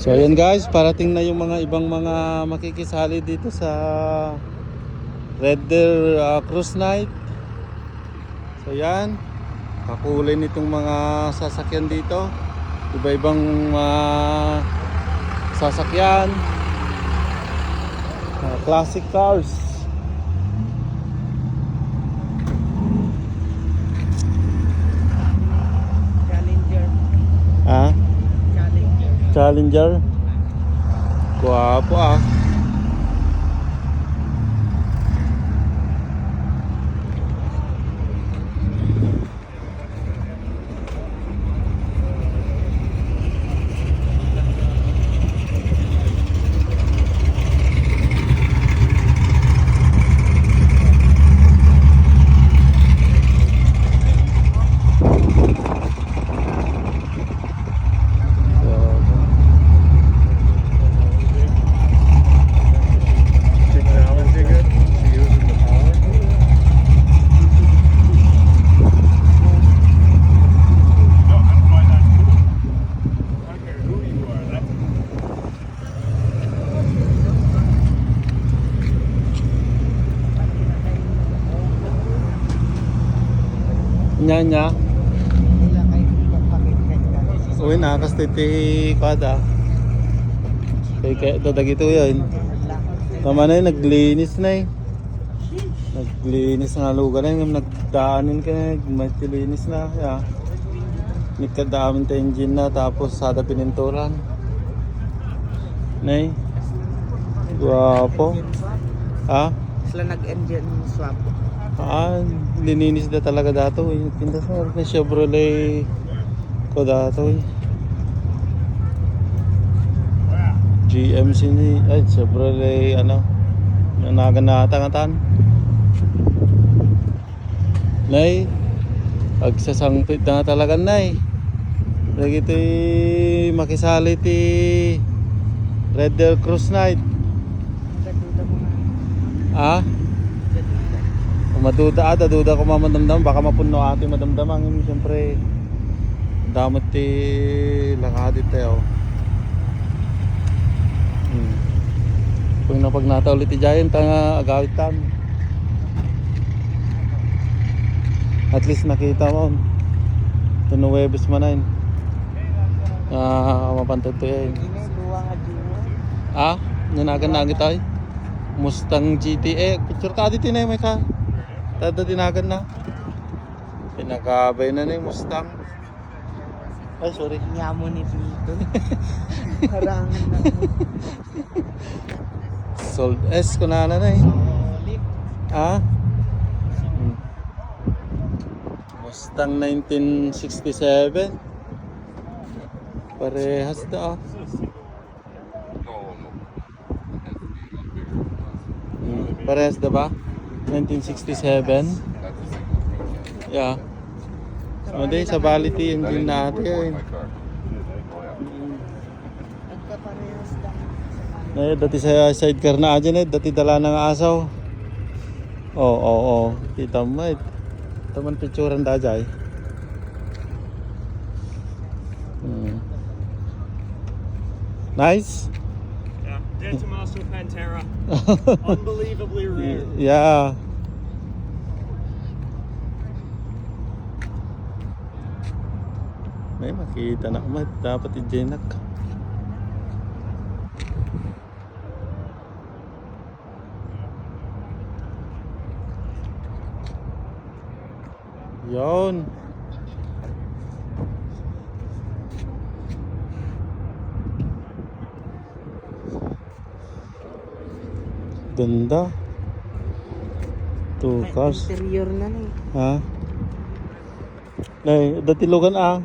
So ayan guys, parating na yung mga ibang mga makikisali dito sa Red Deer uh, Cruise Night. So yan, kakulay nitong mga sasakyan dito. Iba-ibang uh, sasakyan. Uh, classic cars. Challenger. Ha? Challenger. Guwapo ah. Nya nya. Uy na kas titi kada. Kay kaya dadag ito yun. Tama na yun, naglinis na eh. Naglinis na lugar na yun, nagdaanin ka na, matilinis na. Yeah. Nagkadamin ta engine na, tapos sada pininturan. Nay. Guwapo. Ha? Sila nag-engine swap. Ah, lininis na talaga dato eh. Pindas na na Chevrolet ko dato eh. GMC ni, ay Chevrolet ano, nanagan na tangatan. Nay, agsasangpit na talaga nay. Lagi ito makisali ti Red Deer Cruise Night. Mo. Ah? Gaduda. Kung maduda ata, duda ko mamandamdam, baka mapuno ate madamdamang siyempre damot ti lakadit tayo. Hmm. Pag napag nata ulit ti Giant, tanga agawit tam. At least nakita mo. Tunuwebes manayin. Ah, mapantod to yan. Ini luwa nga jiwa. Ah, nanagan na tayo. Mustang GTA. Picture ka dito na may ka. Tada dinagan na. Pinakabay na na yung Mustang. Ay, sorry. Nyamo ni dito. Harangan na. Sold S ko na na na eh. Solid. Ah? Hmm. Mustang 1967. Parehas da ah. Parehas da ba? 1967. Yeah. Hindi, sa validity engine natin. Eh, dati sa sidecar na dyan eh, dati dala ng asaw. Oo, oo, oo. Kita mo eh. Ito man picturean da dyan. Hmm. Nice? Delta Master Pantera. Unbelievably rare. Yeah. May makita na kumat. Dapat i-jenak. Yon. Ganda. Two May cars. Interior na ni. Ha? Nay, dati lugan ah.